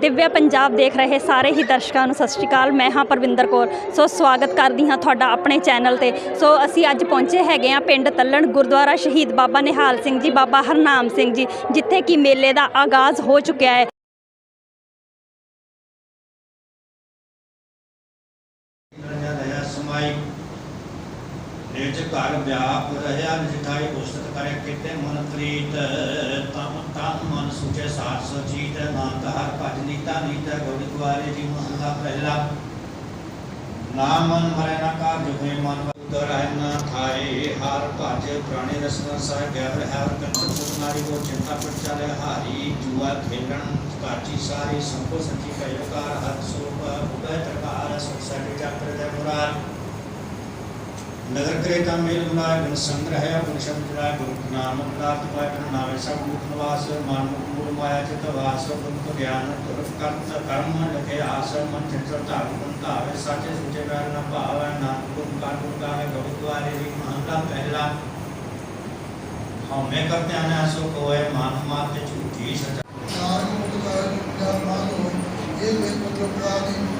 ਦਿਵਿਆ ਪੰਜਾਬ ਦੇਖ ਰਹੇ ਸਾਰੇ ਹੀ ਦਰਸ਼ਕਾਂ ਨੂੰ ਸਤਿ ਸ਼੍ਰੀ ਅਕਾਲ। ਮੈਂ ਹਾਂ ਪਰਵਿੰਦਰ ਕੌਰ। ਸੋ ਸਵਾਗਤ ਕਰਦੀ ਹਾਂ ਤੁਹਾਡਾ ਆਪਣੇ ਚੈਨਲ ਤੇ। ਸੋ ਅਸੀਂ ਅੱਜ ਪਹੁੰਚੇ ਹੈਗੇ ਆ ਪਿੰਡ ਤੱਲਣ ਗੁਰਦੁਆਰਾ ਸ਼ਹੀਦ ਬਾਬਾ ਨਿਹਾਲ ਸਿੰਘ ਜੀ, ਬਾਬਾ ਹਰਨਾਮ ਸਿੰਘ ਜੀ, ਜਿੱਥੇ ਕਿ ਮੇਲੇ ਦਾ ਆਗਾਜ਼ ਹੋ ਚੁੱਕਿਆ ਹੈ। ਨਿਜ ਘਰ ਵਿਆਪ ਰਹਿਆ ਨਿਜਠਾਈ ਉਸਤਤ ਕਰੇ ਕਿਤੇ ਮਨ ਪ੍ਰੀਤ। ਤਮ ਤਮ ਮਨ ਸੁਚੇ ਸਾਥ ਸਚੀਤ ਨਾਮ ਹਰ ਭਜ ਨੀਤਾ ਨੀਤਾ ਗੁਰ ਦੁਆਰੇ ਜੀ ਮਹਲਾ ਪਹਿਲਾ। ਨਾਮ ਮਨ ਮਰੇ ਨਾ ਕਾਜ ਹੋਏ, ਮਨ ਉਦਰ ਹੈ ਨਾ ਖਾਏ ਹਰ ਭਜ ਪ੍ਰਾਣੀ ਰਸਨਾ ਸਹਿ ਗਿਆਰ ਹੈ ਕੰਚਨ ਸੁਨਾਰੀ ਕੋ ਚਿੰਤਾ ਪਰ ਚਲੇ, ਹਾਰੀ ਜੁਆ ਖੇਲਣ ਕਾਚੀ ਸਾਰੀ ਸੰਕੋ ਸੰਚੀ ਕਯੋਕਾਰ ਹਰ ਸੋਪ, ਉਦੈ ਤਰਕਾਰ ਸੰਸਾਰ ਚੱਕਰ ਦੇ ਮੁਰਾਰ। ਨਗਰ ਕਰੇ ਤਾਂ ਮੇਲ ਬੁਲਾਏ ਗੁਣ ਸੰਗ੍ਰਹਿ ਗੁਣ ਸ਼ਬਦ ਬੁਲਾਏ ਗੁਰੂ ਨਾਮ ਪ੍ਰਾਪਤ ਪਾਇ ਗੁਣ ਨਾਮੇ, ਸਭ ਮੁਖ ਨਿਵਾਸ, ਮਨ ਮੂਲ ਮਾਇਆ, ਚਿਤ ਵਾਸ, ਗੁਣ ਕੋ ਗਿਆਨ ਤੁਰ ਕਰਮ ਕਰਮ ਲਗੇ ਆਸ, ਮਨ ਚਿਤ ਧਾਰ ਗੁਣ ਧਾਵੇ, ਸਾਚੇ ਸੁਚੇ ਵੈਰ ਨ ਭਾਵੈ ਨਾਮ ਗੁਣ ਕਾ ਗੁਣ ਗਾਵੇ ਗਉ ਦੁਆਰੇ ਜੀ ਮਹਲਾ ਪਹਿਲਾ। ਹਉਮੈ ਕਰਤੇ ਆਨਾ ਸੋ ਕੋਏ ਮਾਨ ਮਾਤ ਤੇ ਝੂਠੀ ਸਚ। ਨਾਮ ਦੇ ਦਾ ਸਮੂਹ ਸਭਾਵੀ ਨਾਮ ਦੇ ਮੋਹ ਮਕਾਵੇ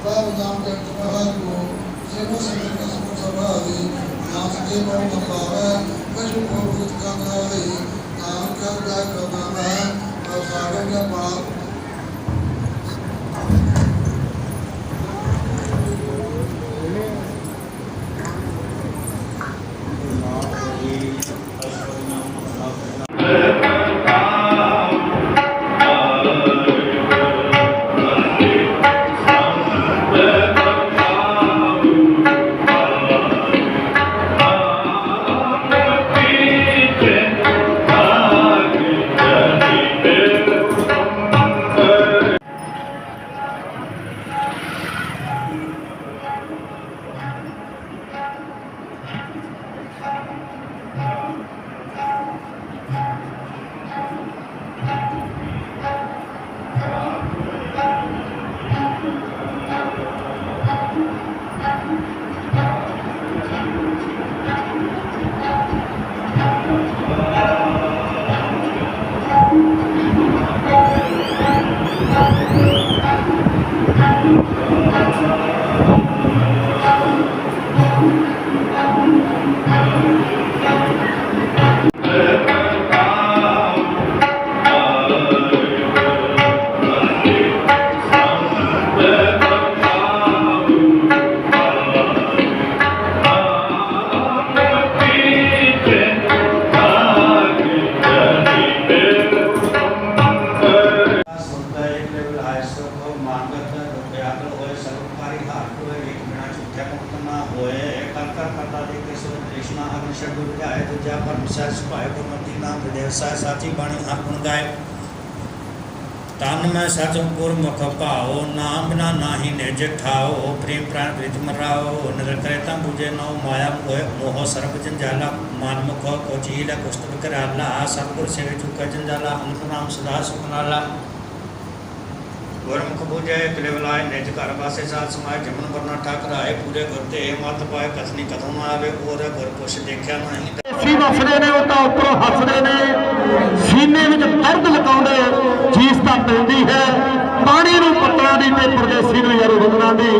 ਦੇ ਰਾਵੇ ਇਹ ਦਇਆ ਸੰਗਤ ਦਾ ਸ਼ਬਦ ਮੁਕਾਵੇ ਹਮ ਇਹ ਮਾਇਆ ਕੋ ਗਾਰੋ ਤੇ ਸਤ ਨਾਮ ਦੇ ਮੁਤਾਬੇ ਬਾਬਾ ਨਾਮ ਦੇ ਮਹਾਗੁਰੂ ਸੇਵਾ ਸੰਗਤ ਦਾ ਸਮੂਹ ਸਚ ਗੁਰਮੁਖ ਭਾਉ, ਨਾਮ ਬਿਨਾ ਨਾਹੀ ਨਿਜ ਠਾਓ ਪ੍ਰੇਮ ਪ੍ਰਾਨ ਪ੍ਰੀਤ ਮਰਾਓ ਨਦਰ ਕਰੇ ਤਾਂ ਬੁਝੇ ਨਉ ਮਾਇਆ ਮੋਹ ਮੋਹ, ਸਰਬ ਜੰਜਾਲਾ ਮਨ ਮੁਖ ਕੋ ਚੀਲ ਕੁਸ਼ਟ ਵਿਕਰਾਲਾ ਸਤਿਗੁਰ ਸੇਵੇ ਚੁਕਾ ਜੰਜਾਲਾ ਅੰਤ ਨਾਮ ਸਦਾ ਸੁਖਨਾਲਾ ਗੁਰਮੁਖ ਬੁਝੇ ਕਿਲੇ ਨਿਜ ਘਰ ਵਾਸੇ ਸਾਥ ਸਮਾਏ, ਜਮਨ ਵਰਨਾ ਠਾਕਰ ਆਏ, ਪੂਰੇ ਗੁਰ ਤੇ ਮਤ ਪਾਏ, ਕਥਨੀ ਕਥਮ ਨਾ ਆਵੇ ਉਹਦੇ ਗੁਰ ਕੁਛ ਦੇਖਿਆ ਨਹੀਂ। ਸੀ ਵਸਦੇ ਨੇ, ਉਹ ਤਾਂ ਉੱਪਰੋਂ ਹੱਸਦੇ ਨੇ। ਸੀਨੇ ਵਿੱਚ ਦਰਦ ਲਗਾਉਂਦੇ ਚੀਜ਼ ਤਾਂ ਪੈਂਦੀ ਹੈ। ਪਾਣੀ ਨੂੰ ਪੱਤਲਾਂ ਦੀ ਤੇ ਪਰਦੇਸੀ ਨੂੰ ਯਾਰ ਰੁਕਣਾ ਦੀ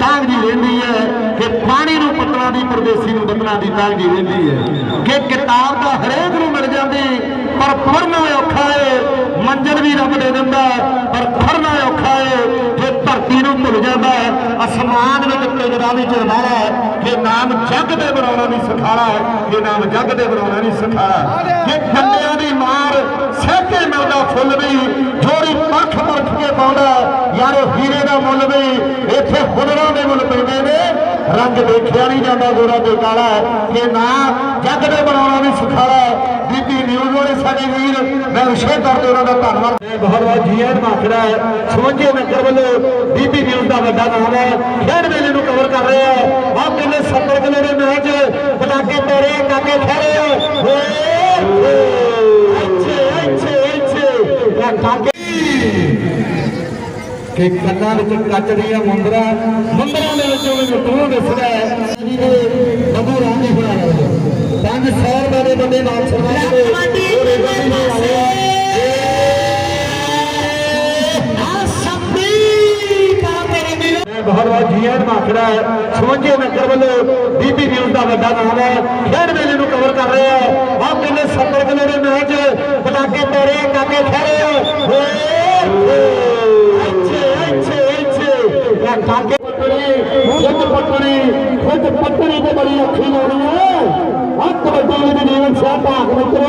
ਤਾਂਗ ਜੀ ਰਹਿੰਦੀ ਹੈ। ਕਿ ਪਾਣੀ ਨੂੰ ਪੱਤਲਾਂ ਦੀ, ਪਰਦੇਸੀ ਨੂੰ ਰੁਕਣਾ ਦੀ ਤਾਂਗ ਜੀ ਰਹਿੰਦੀ ਹੈ। ਕਿ ਕਿਤਾਬ ਤਾਂ ਹਰੇਕ ਨੂੰ ਮਿਲ ਜਾਂਦੀ, ਪਰ ਪੜ੍ਹਨਾ ਔਖਾ ਏ। ਮੰਜ਼ਲ ਵੀ ਰੱਬ ਦੇ ਦਿੰਦਾ, ਪਰ ਪੜ੍ਹਨਾ ਔਖਾ ਭੁੱਲ ਜਾਂਦਾ ਹੈ, ਅਸਮਾਨ ਵਿੱਚ ਤੇਜਰਾਨੀ ਚੜਦਾ ਹੈ ਕਿ ਨਾਮ ਜੱਗ ਦੇ ਬਣਾਉਣਾ ਨਹੀਂ ਸਿਖਾਣਾ ਕਿ ਨਾਮ ਜੱਗ ਦੇ ਬਣਾਉਣਾ ਨਹੀਂ ਸਿਖਾਣਾ ਕਿ ਕੰਨਿਆਂ ਦੀ ਮਾਰ ਸਹਿਕੇ ਮਿਲਦਾ ਫੁੱਲ ਵੀ, ਜੋੜੀ ਪੱਖ ਪਰਖ ਕੇ ਪਾਉਂਦਾ, ਯਾਰੋ ਹੀਰੇ ਦਾ ਮੁੱਲ ਵੀ, ਇੱਥੇ ਹੁਨਰਾਂ ਦੇ ਮੁੱਲ ਪੈਂਦੇ ਨੇ, ਰੰਗ ਦੇਖਿਆ ਨਹੀਂ ਜਾਂਦਾ ਗੋਰਾ ਤੇ ਕਾਲਾ ਇਹ ਨਾ ਜੱਗ ਦੇ ਬਣਾਉਣਾ ਨਹੀਂ ਸਿਖਾਣਾ ਵਾਲੇ ਸਾਡੇ ਵੀਰ ਮੈਂ ਵਿਸ਼ੇਸ਼ ਤੌਰ ਤੇ ਉਹਨਾਂ ਦਾ ਧੰਨਵਾਦ। ਬਹੁਤ ਬਹੁਤ ਜੀ ਆਇਆਂ ਮਾਖੜਾ ਸਮਝੇ ਨਗਰ ਵੱਲੋਂ ਬੀਬੀ ਨਿਊਜ਼ ਦਾ ਵੱਡਾ ਨਾਮ ਹੈ ਖੇਡ ਮੇਲੇ ਨੂੰ ਕਵਰ ਕਰ ਰਹੇ ਆ। ਆਹ ਮੇਲੇ 70 ਕਿਲੋ ਦੇ ਮੈਚ ਪਟਾਕੇ ਤੋੜੇ ਕਾਕੇ ਖੜੇ ਹੋਏ ਅੱਛੇ ਅੱਛੇ ਅੱਛੇ ਇਹ ਕਾਕੇ ਕਿ ਕੰਨਾਂ ਵਿੱਚ ਕੱਚ ਦੀਆਂ ਮੁੰਦਰਾਂ ਮੁੰਦਰਾਂ ਦੇ ਵਿੱਚੋਂ ਵੀ ਮਿੱਟੂ ਦਿਸਦਾ ਹੈ। ਜੀ ਦੇ ਬੱਬੂ ਰਾਣੀ ਹੋਣਾ ਹੈ ਪੰਜ ਸੌ ਰੁਪਏ ਦੇ ਬੰਦੇ ਨਾਲ ਸਨਮਾਨ ਬਹੁਤ ਬਹੁਤ ਜੀ ਆਇਆਂ ਮਾਖੜਾ ਸਮਝੇ ਨਗਰ ਵੱਲੋਂ ਬੀਬੀ ਨਿਊਜ਼ ਦਾ ਵੱਡਾ ਨਾਮ ਹੈ ਖੇਡ ਮੇਲੇ ਨੂੰ ਕਵਰ ਕਰ ਰਹੇ ਆ ਆਹ ਮੇਲੇ 70 ਕਿਲੋ ਦੇ ਮੈਚ ਪਟਾਕੇ ਤੋੜੇ ਕਾਕੇ ਖੜੇ ਅੱਛੇ ਅੱਛੇ ਅੱਛੇ ਇਹ ਕਾਕੇ ਪੱਟਣੀ ਖੁਦ ਪੱਟਣੀ ਖੁਦ ਪੱਟਣੀ ਤੇ ਬੜੀ ਅੱਖੀ ਲਾਉਣੀ ਹੈ ਆਹ ਕਬੱਡੀ ਵਿੱਚ ਜੀਵਨ ਸਿਆ ਭਾਗ ਵਿੱਚ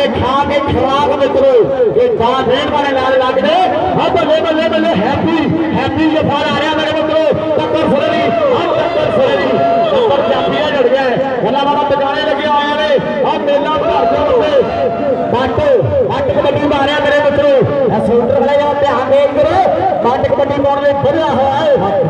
ने खा के खराब मित्रों ये बात रेड वाले लाल लगते अब बल्ले बल्ले बल्ले हैप्पी हैप्पी जो फार आ रहा मेरे मित्रों टक्कर सुन रही अब टक्कर सुन रही टक्कर चापियाँ जड़ गए भला वाला बजाने लगे आए रे अब मेला भर के बट बट कबड्डी मारे मेरे मित्रों ऐसे उतर सूटर वाले ध्यान देख करो बट कबड्डी मारने बढ़िया हुआ है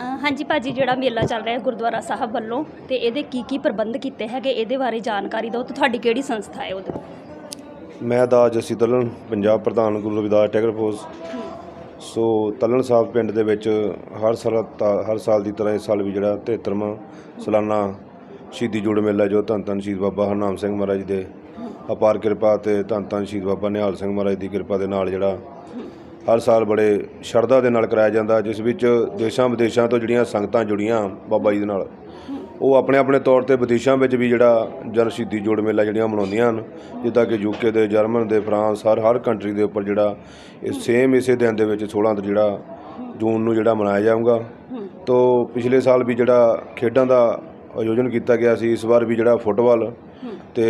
ਹਾਂਜੀ ਭਾਜੀ, ਜਿਹੜਾ ਮੇਲਾ ਚੱਲ ਰਿਹਾ ਗੁਰਦੁਆਰਾ ਸਾਹਿਬ ਵੱਲੋਂ, ਤੇ ਇਹਦੇ ਕੀ ਕੀ ਪ੍ਰਬੰਧ ਕੀਤੇ ਹੈਗੇ, ਇਹਦੇ ਬਾਰੇ ਜਾਣਕਾਰੀ ਦਿਓ ਤੇ ਤੁਹਾਡੀ ਕਿਹੜੀ ਸੰਸਥਾ ਹੈ ਉਹਦੇ? ਮੈਂ ਦਾ ਜੱਸੀ ਤਲਣ ਪੰਜਾਬ ਪ੍ਰਧਾਨ Guru Ravidas tiger force. So Talan Sahib ਪਿੰਡ ਦੇ ਵਿੱਚ ਹਰ ਸਾਲ ਤਾ- ਹਰ ਸਾਲ ਦੀ ਤਰ੍ਹਾਂ ਇਸ ਸਾਲ ਵੀ ਜਿਹੜਾ 73ਵਾਂ ਸਾਲਾਨਾ ਸ਼ਹੀਦੀ ਜੋੜ ਮੇਲਾ ਜੋ ਧੰਨ ਧੰਨ ਸ਼ਹੀਦ ਬਾਬਾ ਹਰਨਾਮ ਸਿੰਘ ਮਹਾਰਾਜ ਜੀ ਦੇ ਅਪਾਰ ਕਿਰਪਾ ਤੇ ਧੰਨ ਧੰਨ ਸ਼ਹੀਦ ਬਾਬਾ ਨਿਹਾਲ ਸਿੰਘ ਮਹਾਰਾਜ ਦੀ ਕਿਰਪਾ ਦੇ ਨਾਲ ਜਿਹੜਾ ਹਰ ਸਾਲ ਬੜੇ ਸ਼ਰਧਾ ਦੇ ਨਾਲ ਕਰਾਇਆ ਜਾਂਦਾ, ਜਿਸ ਵਿੱਚ ਦੇਸ਼ਾਂ ਵਿਦੇਸ਼ਾਂ ਤੋਂ ਜਿਹੜੀਆਂ ਸੰਗਤਾਂ ਜੁੜੀਆਂ ਬਾਬਾ ਜੀ ਦੇ ਨਾਲ, ਉਹ ਆਪਣੇ ਆਪਣੇ ਤੌਰ ਤੇ ਵਿਦੇਸ਼ਾਂ ਵਿੱਚ ਵੀ ਜਿਹੜਾ ਜਨ ਸ਼ਹੀਦੀ ਜੋੜ ਮੇਲਾ ਜਿਹੜੀਆਂ ਮਨਾਉਂਦੀਆਂ ਹਨ, ਜਿੱਦਾਂ ਕਿ ਯੂਕੇ ਦੇ, ਜਰਮਨ ਦੇ, ਫਰਾਂਸ, ਹਰ ਹਰ ਕੰਟਰੀ ਦੇ ਉੱਪਰ ਜਿਹੜਾ ਇਹ ਸੇਮ ਇਸੇ ਦਿਨ ਦੇ ਵਿੱਚ 16 ਤੋਂ ਜਿਹੜਾ ਜੂਨ ਨੂੰ ਜਿਹੜਾ ਮਨਾਇਆ ਜਾਊਗਾ। ਤੋਂ ਪਿਛਲੇ ਸਾਲ ਵੀ ਜਿਹੜਾ ਖੇਡਾਂ ਦਾ ਆਯੋਜਨ ਕੀਤਾ ਗਿਆ ਸੀ, ਇਸ ਵਾਰ ਵੀ ਜਿਹੜਾ ਫੁੱਟਬਾਲ ਤੇ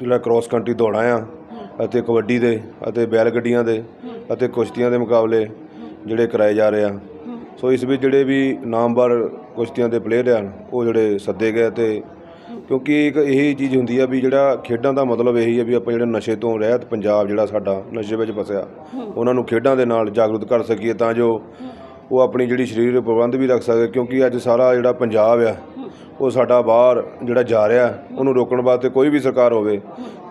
ਜਿਹੜਾ ਕ੍ਰਾਸ ਕੰਟਰੀ ਦੌੜਾਂ ਆ, ਅਤੇ ਕਬੱਡੀ ਦੇ ਅਤੇ ਬੈਲ ਗੱਡੀਆਂ ਦੇ ਅਤੇ ਕੁਸ਼ਤੀਆਂ ਦੇ ਮੁਕਾਬਲੇ ਜਿਹੜੇ ਕਰਾਏ ਜਾ ਰਹੇ ਆ। ਸੋ ਇਸ ਵਿੱਚ ਜਿਹੜੇ ਵੀ ਨਾਮਵਰ ਕੁਸ਼ਤੀਆਂ ਦੇ ਪਲੇਅਰ ਆ, ਉਹ ਜਿਹੜੇ ਸੱਦੇ ਗਏ ਤੇ ਕਿਉਂਕਿ ਇੱਕ ਇਹੀ ਚੀਜ਼ ਹੁੰਦੀ ਆ ਵੀ ਜਿਹੜਾ ਖੇਡਾਂ ਦਾ ਮਤਲਬ ਇਹੀ ਹੈ ਵੀ ਆਪਾਂ ਜਿਹੜੇ ਨਸ਼ੇ ਤੋਂ ਰਹਿਤ ਪੰਜਾਬ ਜਿਹੜਾ ਸਾਡਾ ਨਸ਼ੇ ਵਿੱਚ ਫਸਿਆ, ਉਹਨਾਂ ਨੂੰ ਖੇਡਾਂ ਦੇ ਨਾਲ ਜਾਗਰੂਕ ਕਰ ਸਕੀਏ ਤਾਂ ਜੋ ਉਹ ਆਪਣੀ ਜਿਹੜੀ ਸਰੀਰ ਪ੍ਰਬੰਧ ਵੀ ਰੱਖ ਸਕੇ ਕਿਉਂਕਿ ਅੱਜ ਸਾਰਾ ਜਿਹੜਾ ਪੰਜਾਬ ਆ ਉਹ ਸਾਡਾ ਬਾਹਰ ਜਿਹੜਾ ਜਾ ਰਿਹਾ, ਉਹਨੂੰ ਰੋਕਣ ਵਾਸਤੇ ਕੋਈ ਵੀ ਸਰਕਾਰ ਹੋਵੇ,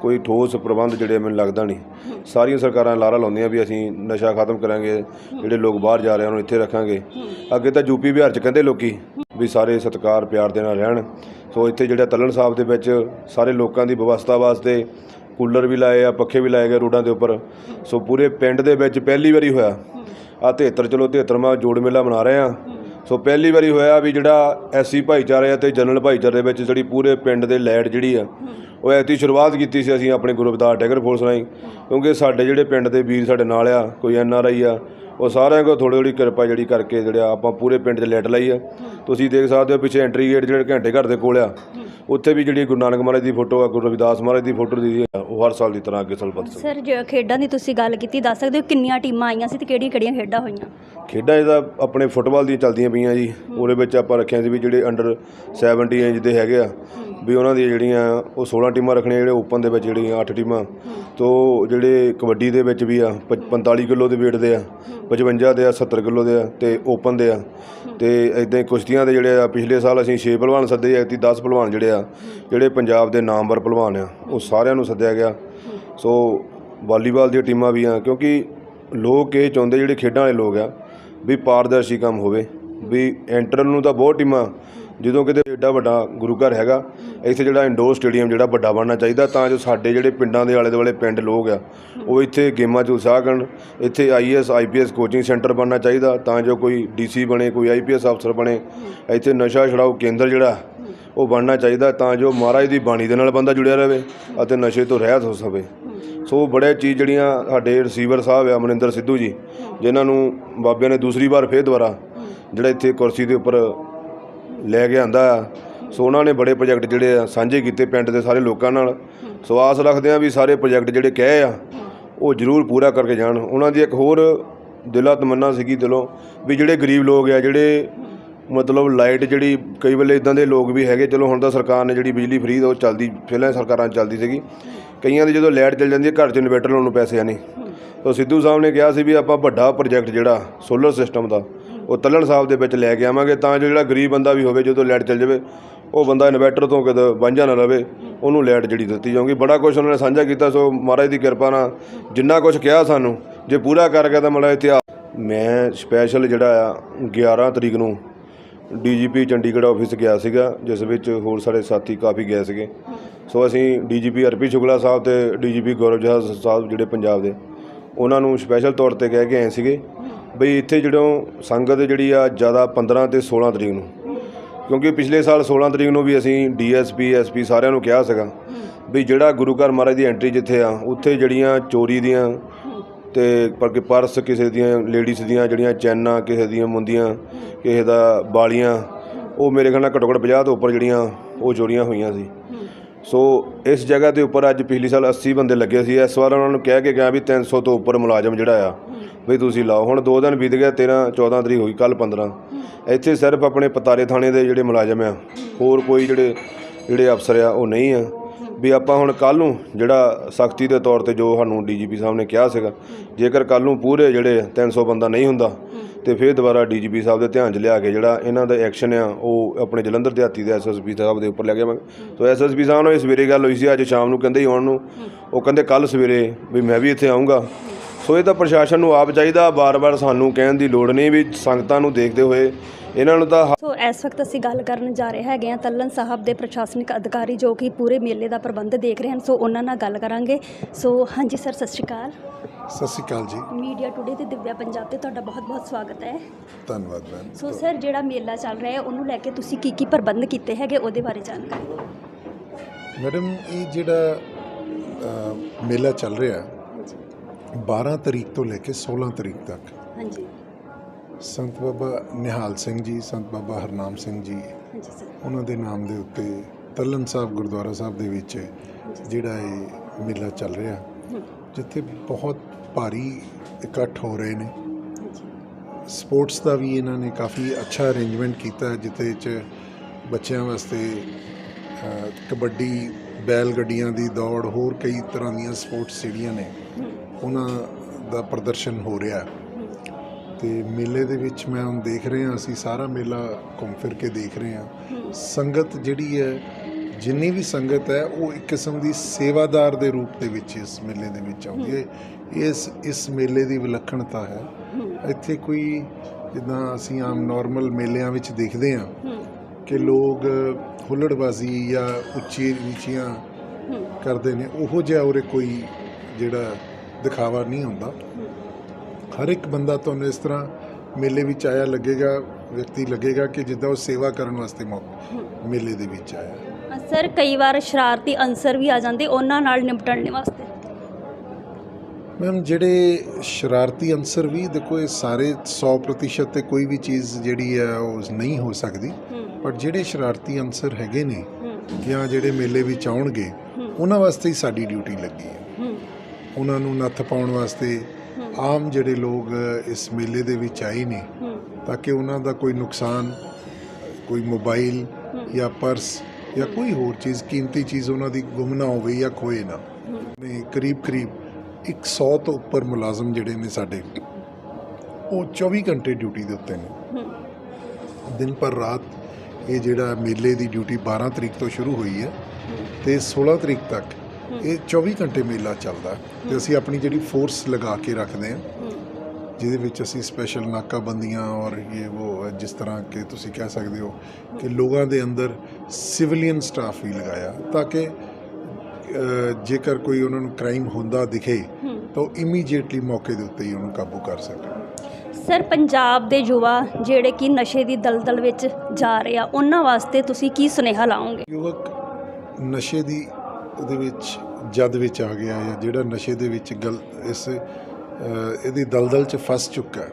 ਕੋਈ ਠੋਸ ਪ੍ਰਬੰਧ ਜਿਹੜੇ ਮੈਨੂੰ ਲੱਗਦਾ ਨਹੀਂ। ਸਾਰੀਆਂ ਸਰਕਾਰਾਂ ਲਾਰਾ ਲਾਉਂਦੀਆਂ ਵੀ ਅਸੀਂ ਨਸ਼ਾ ਖਤਮ ਕਰਾਂਗੇ, ਜਿਹੜੇ ਲੋਕ ਬਾਹਰ ਜਾ ਰਹੇ ਉਹਨਾਂ ਨੂੰ ਇੱਥੇ ਰੱਖਾਂਗੇ। ਅੱਗੇ ਤਾਂ ਯੂਪੀ ਬਿਹਾਰ 'ਚ ਕਹਿੰਦੇ ਲੋਕੀ ਵੀ ਸਾਰੇ ਸਤਿਕਾਰ, ਪਿਆਰ ਦੇ ਨਾਲ ਰਹਿਣ। ਸੋ ਇੱਥੇ ਜਿਹੜਾ ਤਲਣ ਸਾਹਿਬ ਦੇ ਵਿੱਚ ਸਾਰੇ ਲੋਕਾਂ ਦੀ ਵਿਵਸਥਾ ਵਾਸਤੇ ਕੂਲਰ ਵੀ ਲਾਏ ਆ, ਪੱਖੇ ਵੀ ਲਾਏ ਗਏ ਰੋਡਾਂ ਦੇ ਉੱਪਰ। ਸੋ ਪੂਰੇ ਪਿੰਡ ਦੇ ਵਿੱਚ ਪਹਿਲੀ ਵਾਰੀ ਹੋਇਆ। ਆ 73 ਚਲੋ 73ਵਾਂ ਜੋੜ ਮੇਲਾ ਮਨਾ ਰਹੇ ਆ। ਸੋ ਪਹਿਲੀ ਵਾਰੀ ਹੋਇਆ ਵੀ ਜਿਹੜਾ ਐਸੀ ਭਾਈਚਾਰੇ ਅਤੇ ਜਨਰਲ ਭਾਈਚਾਰੇ ਦੇ ਵਿੱਚ ਜਿਹੜੀ ਪੂਰੇ ਪਿੰਡ ਦੇ ਲੈਟ ਜਿਹੜੀ ਆ, ਉਹ ਐਤੀ ਸ਼ੁਰੂਆਤ ਕੀਤੀ ਸੀ ਅਸੀਂ ਆਪਣੇ ਗੁਰੂ ਰਵਿਦਾਸ ਟੈਗਰ ਫੋਰਸ ਰਾਹੀਂ, ਕਿਉਂਕਿ ਸਾਡੇ ਜਿਹੜੇ ਪਿੰਡ ਦੇ ਵੀਰ ਸਾਡੇ ਨਾਲ ਆ, ਕੋਈ ਐਨ ਆਰ ਆਈ ਆ ਉਹ ਸਾਰਿਆਂ ਕੋਲ ਥੋੜੀ ਥੋੜੀ ਕਿਰਪਾ ਜਿਹੜੀ ਕਰਕੇ ਜਿਹੜਾ ਆਪਾਂ ਪੂਰੇ ਪਿੰਡ 'ਚ ਲਾਈਟ ਲਾਈ ਆ। ਤੁਸੀਂ ਦੇਖ ਸਕਦੇ ਹੋ ਪਿੱਛੇ ਐਂਟਰੀ ਗੇਟ ਜਿਹੜੇ ਘੰਟੇ ਘਰ ਦੇ ਕੋਲ ਆ। ਉੱਥੇ ਵੀ ਜਿਹੜੀ ਗੁਰੂ ਨਾਨਕ ਮਹਾਰਾਜ ਦੀ ਫੋਟੋ ਆ ਗੁਰੂ ਰਵਿਦਾਸ ਮਹਾਰਾਜ ਦੀ ਫੋਟੋ ਦੀ ਆ, ਉਹ ਹਰ ਸਾਲ ਦੀ ਤਰ੍ਹਾਂ ਅੱਗੇ ਸਲਬੱਧ ਸੀ ਸਰ ਜੇ ਖੇਡਾਂ ਦੀ ਤੁਸੀਂ ਗੱਲ ਕੀਤੀ ਦੱਸ ਸਕਦੇ ਹੋ ਕਿੰਨੀਆਂ ਟੀਮਾਂ ਆਈਆਂ ਸੀ ਤੇ ਕਿਹੜੀਆਂ ਕਿਹੜੀਆਂ ਖੇਡਾਂ ਹੋਈਆਂ? ਖੇਡਾਂ ਇਹਦਾ ਆਪਣੇ ਫੁੱਟਬਾਲ ਦੀਆਂ ਚੱਲਦੀਆਂ ਪਈਆਂ ਜੀ। ਉਹਦੇ ਵਿੱਚ ਆਪਾਂ ਰੱਖਿਆ ਸੀ ਵੀ ਜਿਹੜੇ ਅੰਡਰ 70 ਇੰਚ ਦੇ ਹੈਗੇ ਆ ਵੀ ਉਹਨਾਂ ਦੀਆਂ ਜਿਹੜੀਆਂ ਉਹ 16 ਟੀਮਾਂ ਰੱਖਣੀਆਂ ਜਿਹੜੇ ਓਪਨ ਦੇ ਵਿੱਚ ਜਿਹੜੀਆਂ 8 ਟੀਮਾਂ। ਤੋਂ ਜਿਹੜੇ ਕਬੱਡੀ ਦੇ ਵਿੱਚ ਵੀ ਆ ਪ- 45 ਕਿਲੋ ਦੇ weight ਦੇ ਆ। 55 ਦੇ ਆ 70 ਕਿਲੋ ਦੇ ਆ ਤੇ ਓਪਨ ਦੇ ਆ। ਤੇ ਇਦਾਂ ਹੀ ਕੁਸ਼ਤੀਆਂ ਦੇ ਜਿਹੜੇ ਆ, ਪਿਛਲੇ ਸਾਲ ਅਸੀਂ 6 ਪਹਿਲਵਾਨ ਸੱਦੇ ਐਤੀ 10 ਪਹਿਲਵਾਨ ਜਿਹੜੇ ਆ, ਜਿਹੜੇ ਪੰਜਾਬ ਦੇ ਨਾਮਵਰ ਪਹਿਲਵਾਨ ਆ, ਉਹ ਸਾਰਿਆਂ ਨੂੰ ਸੱਦਿਆ ਗਿਆ। ਸੋ ਵਾਲੀਬਾਲ ਦੀਆਂ ਟੀਮਾਂ ਵੀ ਆ, ਕਿਉਂਕਿ ਲੋਕ ਇਹ ਚਾਹੁੰਦੇ ਜਿਹੜੇ ਖੇਡਾਂ ਵਾਲੇ ਲੋਕ ਆ, ਵੀ ਪਾਰਦਰਸ਼ੀ ਕੰਮ ਹੋਵੇ, ਵੀ ਐਂਟਰ ਨੂੰ ਤਾਂ ਬਹੁਤ ਟੀਮਾਂ ਜਦੋਂ ਕਿਤੇ ਏਡਾ ਵੱਡਾ ਗੁਰੂ ਘਰ ਹੈਗਾ, ਇੱਥੇ ਜਿਹੜਾ ਇੰਡੋਰ ਸਟੇਡੀਅਮ ਜਿਹੜਾ ਵੱਡਾ ਬਣਨਾ ਚਾਹੀਦਾ, ਤਾਂ ਜੋ ਸਾਡੇ ਜਿਹੜੇ ਪਿੰਡਾਂ ਦੇ ਆਲੇ ਦੁਆਲੇ ਪਿੰਡ ਲੋਕ ਆ, ਉਹ ਇੱਥੇ ਗੇਮਾਂ 'ਚ ਉਤਸ਼ਾਹ ਕਰਨ, ਇੱਥੇ ਆਈਐਸ ਆਈਪੀਐਸ ਕੋਚਿੰਗ ਸੈਂਟਰ ਬਣਨਾ ਚਾਹੀਦਾ, ਤਾਂ ਜੋ ਕੋਈ ਡੀਸੀ ਬਣੇ, ਕੋਈ ਆਈਪੀਐਸ ਅਫਸਰ ਬਣੇ, ਇੱਥੇ ਨਸ਼ਾ ਛੁਡਾਊ ਕੇਂਦਰ ਜਿਹੜਾ, ਉਹ ਬਣਨਾ ਚਾਹੀਦਾ, ਤਾਂ ਜੋ ਮਹਾਰਾਜ ਦੀ ਬਾਣੀ ਦੇ ਨਾਲ ਬੰਦਾ ਜੁੜਿਆ ਰਹੇ ਅਤੇ ਨਸ਼ੇ ਤੋਂ ਰਹਿਤ ਹੋ ਸਕੇ। ਸੋ ਬੜੇ ਚੀਜ਼ ਜਿਹੜੀਆਂ ਸਾਡੇ ਰਿਸੀਵਰ ਸਾਹਿਬ ਆ ਮਨਿੰਦਰ ਸਿੱਧੂ ਜੀ, ਜਿਨ੍ਹਾਂ ਨੂੰ ਬਾਬਿਆਂ ਨੇ ਦੂਸਰੀ ਵਾਰ ਫੇਰ ਦੁਬਾਰਾ, ਜਿਹੜਾ ਇੱਥੇ ਕੁਰਸੀ ਦੇ ਉੱਪਰ ਲੈ ਕੇ ਆਂਦਾ ਆ। ਸੋ ਉਹਨਾਂ ਨੇ ਬੜੇ ਪ੍ਰੋਜੈਕਟ ਜਿਹੜੇ ਆ ਸਾਂਝੇ ਕੀਤੇ ਪਿੰਡ ਦੇ ਸਾਰੇ ਲੋਕਾਂ ਨਾਲ। ਸੋ ਆਸ ਰੱਖਦੇ ਆ ਵੀ ਸਾਰੇ ਪ੍ਰੋਜੈਕਟ ਜਿਹੜੇ ਕਹੇ ਆ, ਉਹ ਜ਼ਰੂਰ ਪੂਰਾ ਕਰਕੇ ਜਾਣ। ਉਹਨਾਂ ਦੀ ਇੱਕ ਹੋਰ ਦਿਲਾਂ ਤਮੰਨਾ ਸੀਗੀ ਦਿਲੋਂ ਵੀ ਜਿਹੜੇ ਗਰੀਬ ਲੋਕ ਆ, ਜਿਹੜੇ ਮਤਲਬ ਲਾਈਟ ਜਿਹੜੀ ਕਈ ਵੇਲੇ ਇਦਾਂ ਦੇ ਲੋਕ ਵੀ ਹੈਗੇ, ਚਲੋ ਹੁਣ ਤਾਂ ਸਰਕਾਰ ਨੇ ਜਿਹੜੀ ਬਿਜਲੀ ਫ੍ਰੀ ਉਹ ਚੱਲਦੀ, ਪਹਿਲਾਂ ਸਰਕਾਰਾਂ 'ਚ ਚੱਲਦੀ ਸੀਗੀ। ਕਈਆਂ ਦੀ ਜਦੋਂ ਲਾਈਟ ਚੱਲ ਜਾਂਦੀ ਹੈ ਘਰ 'ਚ ਇਨਵੇਟਰ ਲਾਉਣ ਨੂੰ ਪੈਸੇ ਆ ਨਹੀਂ। ਤਾਂ ਸਿੱਧੂ ਸਾਹਿਬ ਨੇ ਕਿਹਾ ਸੀ ਵੀ ਆਪਾਂ ਵੱਡਾ ਪ੍ਰੋਜੈਕਟ ਜਿਹੜਾ ਸੋਲਰ ਸਿਸਟਮ ਦਾ ਉਹ ਤੱਲਣ ਸਾਹਿਬ ਦੇ ਵਿੱਚ ਲੈ ਕੇ ਆਵਾਂਗੇ, ਤਾਂ ਜੋ ਜਿਹੜਾ ਗਰੀਬ ਬੰਦਾ ਵੀ ਹੋਵੇ, ਜਦੋਂ ਲਾਈਟ ਚੱਲ ਜਾਵੇ, ਉਹ ਬੰਦਾ ਇਨਵੈਟਰ ਤੋਂ ਕਿਤੇ ਵਾਂਝਾ ਨਾ ਰਵੇ, ਉਹਨੂੰ ਲਾਈਟ ਜਿਹੜੀ ਦਿੱਤੀ ਜਾਊਗੀ। ਬੜਾ ਕੁਝ ਉਹਨਾਂ ਨੇ ਸਾਂਝਾ ਕੀਤਾ, ਸੋ ਮਹਾਰਾਜ ਦੀ ਕਿਰਪਾ ਨਾਲ ਜਿੰਨਾ ਕੁਝ ਕਿਹਾ ਸਾਨੂੰ, ਜੇ ਪੂਰਾ ਕਰ ਗਿਆ ਤਾਂ ਮੜਾ ਇਤਿਹਾਸ ਮੈਂ ਸਪੈਸ਼ਲ ਜਿਹੜਾ ਆ 11 ਤਰੀਕ ਨੂੰ ਡੀਜੀਪੀ ਚੰਡੀਗੜ੍ਹ ਆਫਿਸ ਗਿਆ ਸੀਗਾ, ਜਿਸ ਵਿੱਚ ਹੋਰ ਸਾਡੇ ਸਾਥੀ ਕਾਫੀ ਗਏ ਸੀਗੇ। ਸੋ ਅਸੀਂ ਡੀਜੀਪੀ ਅਰਪੀ ਸ਼ੁਗਲਾ ਸਾਹਿਬ ਤੇ ਡੀਜੀਪੀ ਗੌਰਵ ਜਹਾਜ਼ ਸਾਹਿਬ ਜਿਹੜੇ ਪੰਜਾਬ ਦੇ, ਉਹਨਾਂ ਨੂੰ ਸਪੈਸ਼ਲ ਤੌਰ ਤੇ ਕਹਿ ਕੇ ਆਏ ਸੀਗੇ। ਬਈ ਇੱਥੇ ਜਦੋਂ ਸੰਗਤ ਜਿਹੜੀ ਆ ਜ਼ਿਆਦਾ 15 ਤੇ 16 ਤਰੀਕ ਨੂੰ, ਕਿਉਂਕਿ ਪਿਛਲੇ ਸਾਲ 16 ਤਰੀਕ ਨੂੰ ਵੀ ਅਸੀਂ ਡੀਐਸਪੀ, ਐਸਪੀ ਸਾਰਿਆਂ ਨੂੰ ਕਿਹਾ ਸੀਗਾ ਵੀ ਜਿਹੜਾ ਗੁਰੂ ਘਰ ਮਹਾਰਾਜ ਦੀ ਐਂਟਰੀ ਜਿੱਥੇ ਆ, ਉੱਥੇ ਜਿਹੜੀਆਂ ਚੋਰੀ ਦੀਆਂ ਤੇ ਪਰ ਪਰਸ ਕਿਸੇ ਦੀਆਂ, ਲੇਡੀਜ਼ ਦੀਆਂ ਜਿਹੜੀਆਂ ਚੈਨਾਂ, ਕਿਸੇ ਦੀਆਂ ਮੁੰਦੀਆਂ, ਕਿਸੇ ਦਾ ਬਾਲੀਆਂ, ਉਹ ਮੇਰੇ ਖਿਆਲ ਨਾਲ ਘੱਟੋ ਘੱਟ 50 ਤੋਂ ਉੱਪਰ ਜਿਹੜੀਆਂ ਉਹ ਚੋਰੀਆਂ ਹੋਈਆਂ ਸੀ। ਸੋ ਇਸ ਜਗ੍ਹਾ ਦੇ ਉੱਪਰ ਅੱਜ ਪਿਛਲੇ ਸਾਲ 80 ਬੰਦੇ ਲੱਗੇ ਸੀ। ਇਸ ਵਾਰ ਉਹਨਾਂ ਨੂੰ ਕਹਿ ਕੇ ਗਿਆ ਵੀ 300 ਤੋਂ ਉੱਪਰ ਮੁਲਾਜ਼ਮ ਜਿਹੜਾ ਆ ਵੀ ਤੁਸੀਂ ਲਾਓ। ਹੁਣ 2 ਦਿਨ ਬੀਤ ਗਿਆ 13 14 ਤਰੀਕ ਹੋਈ ਕੱਲ 15 ਇੱਥੇ ਸਿਰਫ ਆਪਣੇ ਪਤਾਰੇ ਥਾਣੇ ਦੇ ਜਿਹੜੇ ਮੁਲਾਜ਼ਮ ਆ, ਹੋਰ ਕੋਈ ਜਿਹੜੇ ਜਿਹੜੇ ਅਫਸਰ ਆ, ਉਹ ਨਹੀਂ ਆ। ਵੀ ਆਪਾਂ ਹੁਣ ਕੱਲ ਨੂੰ ਜਿਹੜਾ ਸਖਤੀ ਦੇ ਤੌਰ ਤੇ ਜੋ ਸਾਨੂੰ ਡੀਜੀਪੀ ਸਾਹਿਬ ਨੇ ਕਿਹਾ ਸੀਗਾ, ਜੇਕਰ ਕੱਲ ਨੂੰ ਪੂਰੇ ਜਿਹੜੇ 300 ਬੰਦਾ ਨਹੀਂ ਹੁੰਦਾ, ਤੇ ਫਿਰ ਦੁਬਾਰਾ ਡੀਜੀਪੀ ਸਾਹਿਬ ਦੇ ਧਿਆਨ 'ਚ ਲਿਆ ਕੇ ਜਿਹੜਾ ਇਹਨਾਂ ਦਾ ਐਕਸ਼ਨ ਆ, ਉਹ ਆਪਣੇ ਜਲੰਧਰ ਦਿਹਾਤੀ ਦੇ ਐਸਐਸਪੀ ਸਾਹਿਬ ਦੇ ਉੱਪਰ ਲੈ ਕੇ ਆਵਾਂਗੇ। ਸੋ ਐਸਐਸਪੀ ਸਾਹਿਬ ਨਾਲ ਸਵੇਰੇ ਗੱਲ ਹੋਈ ਸੀ, ਅੱਜ ਸ਼ਾਮ ਨੂੰ ਕਹਿੰਦੇ ਹੀ ਆਉਣ ਨੂੰ। ਉਹ ਕਹਿੰਦੇ ਕੱਲ ਸਵੇਰੇ ਵੀ ਮੈਂ ਵੀ ਇੱਥੇ ਆਉਂਗਾ ਸੋ ਇਹ ਤਾਂ ਪ੍ਰਸ਼ਾਸਨ ਨੂੰ ਆਪ ਚਾਹੀਦਾ ਬਾਰ-ਬਾਰ ਸਾਨੂੰ ਕਹਿਣ ਦੀ ਲੋੜ ਨਹੀਂ ਵੀ ਸੰਗਤਾਂ ਨੂੰ ਦੇਖਦੇ ਹੋਏ ਇਹਨਾਂ ਨੂੰ ਤਾਂ ਸੋ ਇਸ ਵਕਤ ਅਸੀਂ ਗੱਲ ਕਰਨ ਜਾ ਰਹੇ ਹੈਗੇ ਆ ਤੱਲਣ ਸਾਹਿਬ ਦੇ ਪ੍ਰਸ਼ਾਸਨਿਕ ਅਧਿਕਾਰੀ ਜੋ ਕਿ ਪੂਰੇ ਮੇਲੇ ਦਾ ਪ੍ਰਬੰਧ ਦੇਖ ਰਹੇ ਹਨ। ਸੋ ਉਹਨਾਂ ਨਾਲ ਗੱਲ ਕਰਾਂਗੇ। ਸੋ ਹਾਂਜੀ ਸਰ ਸਤਿ ਸ਼੍ਰੀ ਅਕਾਲ। ਸਤਿ ਸ਼੍ਰੀ ਅਕਾਲ ਜੀ। ਮੀਡੀਆ ਟੁਡੇ ਤੇ ਦਿਵਿਆ ਪੰਜਾਬ ਤੇ ਤੁਹਾਡਾ ਬਹੁਤ-ਬਹੁਤ ਸਵਾਗਤ ਹੈ। ਧੰਨਵਾਦ ਮੈਮ। ਸੋ ਸਰ ਜਿਹੜਾ ਮੇਲਾ ਚੱਲ ਰਿਹਾ ਹੈ ਉਹਨੂੰ ਲੈ ਕੇ ਤੁਸੀਂ ਕੀ ਕੀ ਪ੍ਰਬੰਧ ਕੀਤੇ ਹੈਗੇ ਉਹਦੇ ਬਾਰੇ ਜਾਣਕਾਰੀ ਦਿਓ। ਮੈਡਮ ਇਹ ਜਿਹੜਾ ਮੇਲਾ ਚੱਲ ਰਿਹਾ 12 ਤਰੀਕ ਤੋਂ ਲੈ ਕੇ 16 ਤਰੀਕ ਤੱਕ। ਹਾਂਜੀ। ਸੰਤ ਬਾਬਾ ਨਿਹਾਲ ਸਿੰਘ ਜੀ ਸੰਤ ਬਾਬਾ ਹਰਨਾਮ ਸਿੰਘ ਜੀ ਹਾਂਜੀ ਸਰ। ਉਹਨਾਂ ਦੇ ਨਾਮ ਦੇ ਉੱਤੇ ਤਲਨ ਸਾਹਿਬ ਗੁਰਦੁਆਰਾ ਸਾਹਿਬ ਦੇ ਵਿੱਚ ਜਿਹੜਾ ਇਹ ਮੇਲਾ ਚੱਲ ਰਿਹਾ ਜਿੱਥੇ ਬਹੁਤ ਭਾਰੀ ਇਕੱਠ ਹੋ ਰਹੇ ਨੇ। ਸਪੋਰਟਸ ਦਾ ਵੀ ਇਹਨਾਂ ਨੇ ਕਾਫੀ ਅੱਛਾ ਅਰੇਂਜਮੈਂਟ ਕੀਤਾ ਜਿੱਥੇ ਚ ਬੱਚਿਆਂ ਵਾਸਤੇ ਕਬੱਡੀ ਬੈਲ ਗੱਡੀਆਂ ਦੀ ਦੌੜ ਹੋਰ ਕਈ ਤਰ੍ਹਾਂ ਦੀਆਂ ਸਪੋਰਟਸ ਜਿਹੜੀਆਂ ਨੇ ਉਹਨਾਂ ਦਾ ਪ੍ਰਦਰਸ਼ਨ ਹੋ ਰਿਹਾ ਹੈ। ਤੇ ਮੇਲੇ ਦੇ ਵਿੱਚ ਮੈਂ ਹੁਣ ਦੇਖ ਰਿਹਾ ਅਸੀਂ ਸਾਰਾ ਮੇਲਾ ਘੁੰਮ ਫਿਰ ਕੇ ਦੇਖ ਰਹੇ ਹਾਂ। ਸੰਗਤ ਜਿਹੜੀ ਹੈ, ਜਿੰਨੀ ਵੀ ਸੰਗਤ ਹੈ, ਉਹ ਇੱਕ ਕਿਸਮ ਦੀ ਸੇਵਾਦਾਰ ਦੇ ਰੂਪ ਦੇ ਵਿੱਚ ਇਸ ਮੇਲੇ ਦੇ ਵਿੱਚ ਆਉਂਦੀ ਹੈ। ਇਸ ਇਸ ਮੇਲੇ ਦੀ ਵਿਲੱਖਣਤਾ ਹੈ। ਇੱਥੇ ਕੋਈ ਜਿੱਦਾਂ ਅਸੀਂ ਆਮ ਨਾਰਮਲ ਮੇਲਿਆਂ ਵਿੱਚ ਦੇਖਦੇ ਹਾਂ ਕਿ ਲੋਕ ਹੁੱਲੜਬਾਜ਼ੀ ਜਾਂ ਉੱਚੀ ਨੀਚੀਆਂ ਕਰਦੇ ਨੇ, ਉਹੋ ਜਿਹਾ ਉਰੇ ਕੋਈ ਜਿਹੜਾ ਦਿਖਾਵਾ ਨਹੀਂ ਹੁੰਦਾ। ਹਰ ਇੱਕ ਬੰਦਾ ਤੁਹਾਨੂੰ ਇਸ ਤਰ੍ਹਾਂ ਮੇਲੇ ਵਿੱਚ ਆਇਆ ਲੱਗੇਗਾ ਵਿਅਕਤੀ ਲੱਗੇਗਾ ਕਿ ਜਿੱਦਾਂ ਉਹ ਸੇਵਾ ਕਰਨ ਵਾਸਤੇ ਮੌ- ਮੇਲੇ ਦੇ ਵਿੱਚ ਆਇਆ। ਸਰ ਕਈ ਵਾਰ ਸ਼ਰਾਰਤੀ ਅਨਸਰ ਵੀ ਆ ਜਾਂਦੇ ਉਹਨਾਂ ਨਾਲ ਨਿਪਟਣ ਵਾਸਤੇ। ਮੈਮ ਜਿਹੜੇ ਸ਼ਰਾਰਤੀ ਅਨਸਰ ਵੀ ਦੇਖੋ ਇਹ ਸਾਰੇ 100% ਤੇ ਕੋਈ ਵੀ ਚੀਜ਼ ਜਿਹੜੀ ਹੈ ਉਹ ਨਹੀਂ ਹੋ ਸਕਦੀ। ਪਰ ਜਿਹੜੇ ਸ਼ਰਾਰਤੀ ਅਨਸਰ ਹੈਗੇ ਨੇ ਜਾਂ ਜਿਹੜੇ ਮੇਲੇ ਵਿੱਚ ਆਉਣਗੇ ਉਹਨਾਂ ਵਾਸਤੇ ਹੀ ਸਾਡੀ ਡਿਊਟੀ ਲੱਗੀ ਹੈ। ਉਹਨਾਂ ਨੂੰ ਨੱਥ ਪਾਉਣ ਵਾਸਤੇ ਆਮ ਜਿਹੜੇ ਲੋਕ ਇਸ ਮੇਲੇ ਦੇ ਵਿੱਚ ਆਏ ਨੇ ਤਾਂ ਕਿ ਉਹਨਾਂ ਦਾ ਕੋਈ ਨੁਕਸਾਨ, ਕੋਈ ਮੋਬਾਈਲ ਜਾਂ ਪਰਸ ਜਾਂ ਕੋਈ ਹੋਰ ਚੀਜ਼, ਕੀਮਤੀ ਚੀਜ਼ ਉਹਨਾਂ ਦੀ ਗੁੰਮ ਨਾ ਹੋਵੇ ਜਾਂ ਖੋਏ ਨਾ। ਨੇ ਕਰੀਬ ਕਰੀਬ 100 ਤੋਂ ਉੱਪਰ ਮੁਲਾਜ਼ਮ ਜਿਹੜੇ ਨੇ ਸਾਡੇ, ਉਹ 24 ਘੰਟੇ ਡਿਊਟੀ ਦੇ ਉੱਤੇ ਨੇ। ਦਿਨ ਪਰ ਰਾਤ ਇਹ ਜਿਹੜਾ ਮੇਲੇ ਦੀ ਡਿਊਟੀ 12 ਤਰੀਕ ਤੋਂ ਸ਼ੁਰੂ ਹੋਈ ਹੈ ਤੇ 16 ਤਰੀਕ ਤੱਕ ਇਹ 24 ਘੰਟੇ ਮੇਲਾ ਚੱਲਦਾ ਤੇ ਅਸੀਂ ਆਪਣੀ ਜਿਹੜੀ ਫੋਰਸ ਲਗਾ ਕੇ ਰੱਖਦੇ ਹਾਂ ਜਿਹਦੇ ਵਿੱਚ ਅਸੀਂ ਸਪੈਸ਼ਲ ਨਾਕਾਬੰਦੀਆਂ ਔਰ ਇਹ ਉਹ ਜਿਸ ਤਰ੍ਹਾਂ ਕਿ ਤੁਸੀਂ ਕਹਿ ਸਕਦੇ ਹੋ ਕਿ ਲੋਕਾਂ ਦੇ ਅੰਦਰ ਸਿਵਲੀਅਨ ਸਟਾਫ ਵੀ ਲਗਾਇਆ ਤਾਂ ਕਿ ਜੇਕਰ ਕੋਈ ਉਹਨਾਂ ਨੂੰ ਕ੍ਰਾਈਮ ਹੁੰਦਾ ਦਿਖੇ ਤਾਂ ਇਮੀਡੀਏਟਲੀ ਮੌਕੇ ਦੇ ਉੱਤੇ ਹੀ ਉਹਨੂੰ ਕਾਬੂ ਕਰ ਸਕਣ। ਸਰ ਪੰਜਾਬ ਦੇ ਯੁਵਾ ਜਿਹੜੇ ਕਿ ਨਸ਼ੇ ਦੀ ਦਲਦਲ ਵਿੱਚ ਜਾ ਰਹੇ ਆ ਉਹਨਾਂ ਵਾਸਤੇ ਤੁਸੀਂ ਕੀ ਸੁਨੇਹਾ ਲਾਓਗੇ? ਯੁਵਕ ਨਸ਼ੇ ਦੀ ਉਹਦੇ ਵਿੱਚ ਜਦ ਵਿੱਚ ਆ ਗਿਆ ਜਾਂ ਜਿਹੜਾ ਨਸ਼ੇ ਦੇ ਵਿੱਚ ਗਲ ਇਸ ਇਹਦੀ ਦਲਦਲ 'ਚ ਫਸ ਚੁੱਕਾ ਹੈ।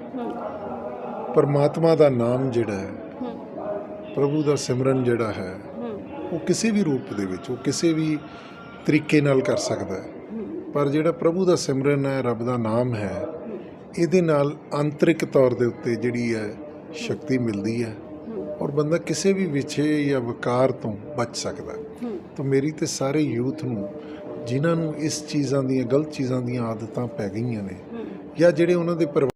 ਪਰਮਾਤਮਾ ਦਾ ਨਾਮ ਜਿਹੜਾ ਹੈ ਪ੍ਰਭੂ ਦਾ ਸਿਮਰਨ ਜਿਹੜਾ ਹੈ ਉਹ ਕਿਸੇ ਵੀ ਰੂਪ ਦੇ ਵਿੱਚ ਉਹ ਕਿਸੇ ਵੀ ਤਰੀਕੇ ਨਾਲ ਕਰ ਸਕਦਾ ਹੈ। ਪਰ ਜਿਹੜਾ ਪ੍ਰਭੂ ਦਾ ਸਿਮਰਨ ਹੈ ਰੱਬ ਦਾ ਨਾਮ ਹੈ ਇਹਦੇ ਨਾਲ ਆਂਤਰਿਕ ਤੌਰ ਦੇ ਉੱਤੇ ਜਿਹੜੀ ਹੈ ਸ਼ਕਤੀ ਮਿਲਦੀ ਹੈ। ਔਰ ਬੰਦਾ ਕਿਸੇ ਵੀ ਵਿਛੇ ਜਾਂ ਵਿਕਾਰ ਤੋਂ ਬਚ ਸਕਦਾ ਤਾਂ ਮੇਰੀ ਤੇ ਸਾਰੇ ਯੂਥ ਨੂੰ ਜਿਨ੍ਹਾਂ ਨੂੰ ਇਸ ਚੀਜ਼ਾਂ ਦੀਆਂ ਗਲਤ ਚੀਜ਼ਾਂ ਦੀਆਂ ਆਦਤਾਂ ਪੈ ਗਈਆਂ ਨੇ ਜਾਂ ਜਿਹੜੇ ਉਹਨਾਂ ਦੇ ਪਰਿਵਾਰ